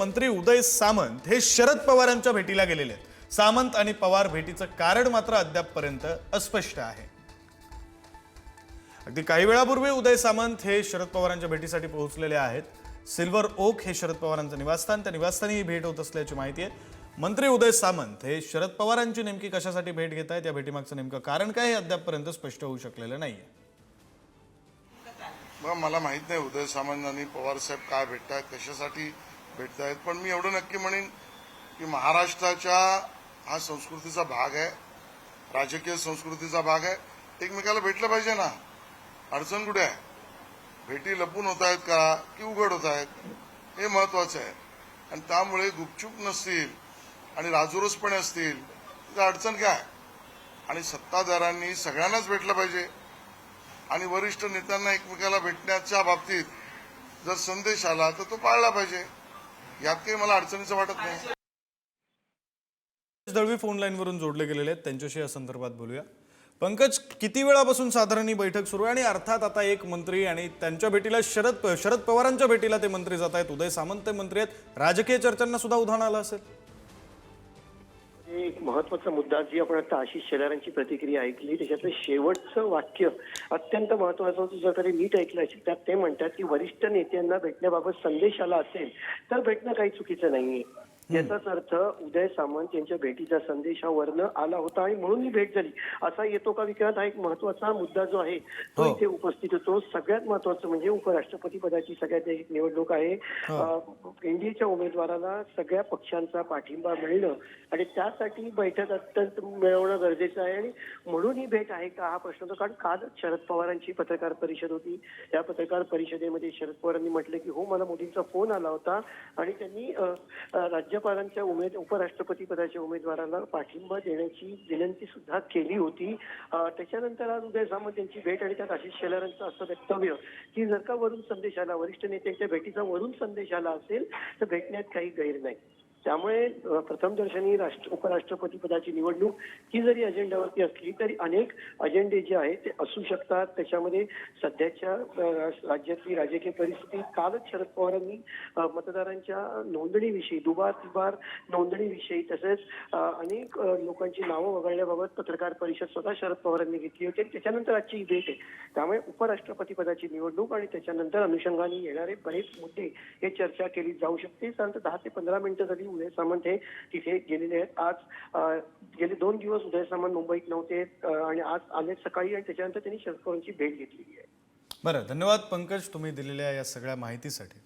मंत्री उदय सामंत हे शरद पवारांच्या भेटीला गेलेले आहेत. सामंत आणि पवार भेटीचं कारण मात्र अद्यापपर्यंत अस्पष्ट आहे. अगदी काही वेळापूर्वी उदय सामंत हे शरद पवारांच्या भेटीसाठी पोहोचलेले आहेत. सिल्वर ओक हे शरद पवारांचं निवासस्थान. त्या निवासस्थानी ही भेट होत असल्याची माहिती आहे. मंत्री उदय सामंत हे शरद पवारांची नेमकी कशासाठी भेट घेत आहेत? या भेटीमागचं नेमकं कारण काय हे अद्यापपर्यंत स्पष्ट होऊ शकलेलं नाहीये. मग मला माहीत नाही उदय सामंत आणि पवार साहेब काय भेटतात कशासाठी भेटतायत पण मी एवढं नक्की म्हणेन की महाराष्ट्राच्या हा संस्कृतीचा भाग आहे. राजकीय संस्कृतीचा भाग आहे. एकमेकाला भेटलं पाहिजे ना. अडचण कुठे आहे? भेटी लपून होत आहेत का? की उघड होत आहेत? हे महत्वाचं आहे. आणि त्यामुळे गुपचूप नसतील आणि राजुरसपणे असतील तर अडचण काय? आणि सत्ताधाऱ्यांनी सगळ्यांनाच भेटलं पाहिजे. आणि वरिष्ठ नेत्यांना एकमेकाला भेटण्याच्या बाबतीत जर संदेश आला तर तो पाळला पाहिजे. यात काही मला अडचणीचं वाटत नाही. दळवी फोन लाईनवरून जोडले गेलेले आहेत. त्यांच्याशी या संदर्भात बोलूया. पंकज किती वेळापासून साधारण ही बैठक सुरू आहे? आणि अर्थात आता एक मंत्री आणि त्यांच्या भेटीला शरद शरद पवारांच्या भेटीला ते मंत्री जात आहेत. उदय सामंत ते मंत्री आहेत. राजकीय चर्चांना सुद्धा उधाण आलं असेल. एक महत्त्वाचा मुद्दा जी आपण आता आशिष शेलारांची प्रतिक्रिया ऐकली त्याच्यातलं शेवटचं वाक्य अत्यंत महत्वाचं होतं. जर तरी नीट ऐकलं असेल तर ते म्हणतात की वरिष्ठ नेत्यांना भेटण्याबाबत संदेश आला असेल तर भेटणं काही चुकीचं नाहीये. याचाच अर्थ उदय सामंत यांच्या भेटीचा संदेश हा वर्ण आला होता आणि म्हणून ही भेट झाली. असा येतो का विक्रांत? हा एक महत्त्वाचा मुद्दा जो आहे तो हो. इथे उपस्थित होतो. सगळ्यात महत्वाचं म्हणजे उपराष्ट्रपती पदाची सगळ्यात एक निवडणूक आहे. एनडीएच्या उमेदवाराला सगळ्या पक्षांचा पाठिंबा मिळणं आणि त्यासाठी बैठक अत्यंत मिळवणं गरजेचं आहे. आणि म्हणून ही भेट आहे का हा प्रश्न होता. कारण काल शरद पवारांची पत्रकार परिषद होती. त्या पत्रकार परिषदेमध्ये शरद पवारांनी म्हटलं की हो मला मोदींचा फोन आला होता आणि त्यांनी अ, अ, राज्यपालांच्या उमेद उपराष्ट्रपती पदाच्या उमेदवाराला पाठिंबा देण्याची विनंती सुद्धा केली होती. त्याच्यानंतर आज उदय सामंत यांची भेट आणि त्यात आशिष शेलारांचं असं वक्तव्य की जर का वरून संदेश आला वरिष्ठ नेत्यांच्या भेटीचा वरून संदेश आला असेल तर भेटण्यात काही गैर नाही. त्यामुळे प्रथमदर्शनी राष्ट्र उपराष्ट्रपती पदाची निवडणूक ही जरी अजेंड्यावरती असली तरी अनेक अजेंडे जे आहेत ते असू शकतात. त्याच्यामध्ये सध्याच्या राज्यातली राजकीय परिस्थिती कालच शरद पवारांनी मतदारांच्या नोंदणीविषयी दुबार तिबार नोंदणीविषयी तसेच अनेक लोकांची नावं वगळण्याबाबत पत्रकार परिषद स्वतः शरद पवारांनी घेतली होती आणि त्याच्यानंतर आजची ही भेट आहे. त्यामुळे उपराष्ट्रपती पदाची निवडणूक आणि त्याच्यानंतर अनुषंगाने येणारे बरेच मुद्दे हे चर्चा केली जाऊ शकते. साधारणतः दहा ते पंधरा मिनिटं झाली उदय सामंत हे तिथे गेलेले आहेत. आज गेले दोन दिवस उदय सामंत मुंबईत नव्हते आणि आज आले सकाळी आणि त्याच्यानंतर त्यांनी शरद पवारांची भेट घेतलेली आहे. बरं धन्यवाद पंकज तुम्ही दिलेल्या या सगळ्या माहितीसाठी.